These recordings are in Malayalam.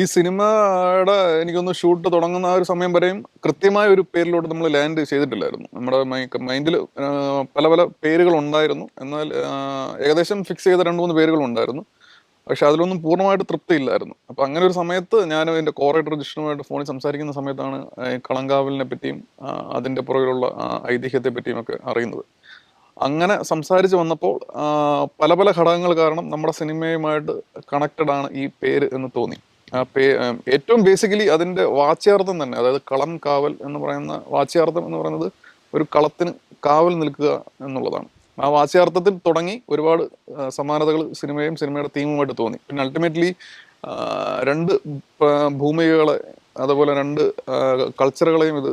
ഈ സിനിമയുടെ എനിക്കൊന്ന് ഷൂട്ട് തുടങ്ങുന്ന ആ ഒരു സമയം വരെയും കൃത്യമായ ഒരു പേരിലോട്ട് നമ്മൾ ലാൻഡ് ചെയ്തിട്ടില്ലായിരുന്നു. നമ്മുടെ മൈൻഡിൽ പല പല പേരുകൾ ഉണ്ടായിരുന്നു. എന്നാൽ ഏകദേശം ഫിക്സ് ചെയ്ത രണ്ട് മൂന്ന് പേരുകൾ ഉണ്ടായിരുന്നു. പക്ഷെ അതിലൊന്നും പൂർണമായിട്ട് തൃപ്തിയില്ലായിരുന്നു അപ്പൊ അങ്ങനെ ഒരു സമയത്ത് ഞാൻ എന്റെ കോറേറ്റർ ജിഷ്ണുമായിട്ട് ഫോണിൽ സംസാരിക്കുന്ന സമയത്താണ് കളങ്കാവലിനെ പറ്റിയും അതിന്റെ പുറകിലുള്ള ഐതിഹ്യത്തെ പറ്റിയും ഒക്കെ അറിയുന്നത്. അങ്ങനെ സംസാരിച്ച് വന്നപ്പോൾ പല പല ഘടകങ്ങൾ കാരണം നമ്മുടെ സിനിമയുമായിട്ട് കണക്റ്റഡ് ആണ് ഈ പേര് എന്ന് തോന്നി. ഏറ്റവും ബേസിക്കലി അതിന്റെ വാച്യാർത്ഥം തന്നെ അതായത് കളം കാവൽ എന്ന് പറയുന്ന വാച്യാർത്ഥം എന്ന് പറയുന്നത് ഒരു കളത്തിന് കാവൽ നിൽക്കുക എന്നുള്ളതാണ്. ആ വാച്യാർത്ഥത്തിൽ തുടങ്ങി ഒരുപാട് സമാനതകൾ സിനിമയും സിനിമയുടെ തീമുമായിട്ട് തോന്നി. പിന്നെ അൾട്ടിമേറ്റ്ലി രണ്ട് ഭൂമികകളെ അതുപോലെ രണ്ട് കൾച്ചറുകളെയും ഇത്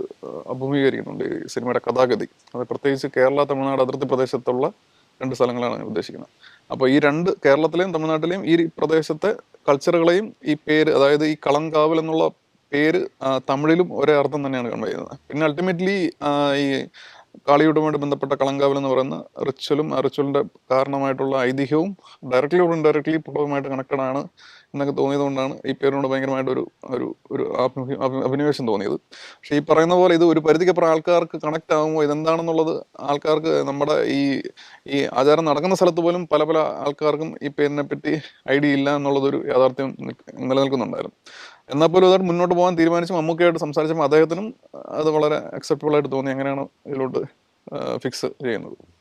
അഭിമുഖീകരിക്കുന്നുണ്ട് ഈ സിനിമയുടെ കഥാഗതി. അത് പ്രത്യേകിച്ച് കേരള തമിഴ്നാട് അതിർത്തി പ്രദേശത്തുള്ള രണ്ട് സ്ഥലങ്ങളാണ് ഞാൻ ഉദ്ദേശിക്കുന്നത്. അപ്പോൾ ഈ രണ്ട് കേരളത്തിലെയും തമിഴ്നാട്ടിലെയും ഈ പ്രദേശത്തെ കൾച്ചറുകളെയും ഈ പേര് അതായത് ഈ കളങ്കാവൽ എന്നുള്ള പേര് തമിഴിലും ഒരേ അർത്ഥം തന്നെയാണ് കൺവേ ചെയ്യുന്നത്. പിന്നെ അൾട്ടിമേറ്റ്ലി ഈ കാളിയുടുമായിട്ട് ബന്ധപ്പെട്ട കളങ്കാവൽ എന്ന് പറയുന്ന റിച്വലും ആ റിച്വലിന്റെ കാരണമായിട്ടുള്ള ഐതിഹ്യവും ഡയറക്ട്ലി ഓർ ഇൻഡയറക്ട്ലി പുറവുമായിട്ട് കണക്റ്റഡ് ആണ് എന്നൊക്കെ തോന്നിയതുകൊണ്ടാണ് ഈ പേരിനോട് ഭയങ്കരമായിട്ട് ഒരു ഒരു ഒരു അഭിനിവേശം തോന്നിയത്. പക്ഷേ ഈ പറയുന്ന പോലെ ഇത് ഒരു പരിധിക്കപ്പുറം ആൾക്കാർക്ക് കണക്ട് ആകുമ്പോൾ ഇതെന്താണെന്നുള്ളത് ആൾക്കാർക്ക് നമ്മുടെ ഈ ഈ ആചാരം നടക്കുന്ന സ്ഥലത്ത് പോലും പല പല ആൾക്കാർക്കും ഈ പേരിനെ പറ്റി ഐഡിയ ഇല്ല എന്നുള്ളതൊരു യാഥാർത്ഥ്യം നിലനിൽക്കുന്നുണ്ടായിരുന്നു. എന്നാൽ പോലും അതായത് മുന്നോട്ട് പോകാൻ തീരുമാനിച്ചു മമ്മൂക്കയായിട്ട് സംസാരിച്ചപ്പോൾ അദ്ദേഹത്തിനും അത് വളരെ അക്സെപ്റ്റബിൾ ആയിട്ട് തോന്നി. അങ്ങനെയാണ് ഇതിലോട്ട് ഫിക്സ് ചെയ്യുന്നത്.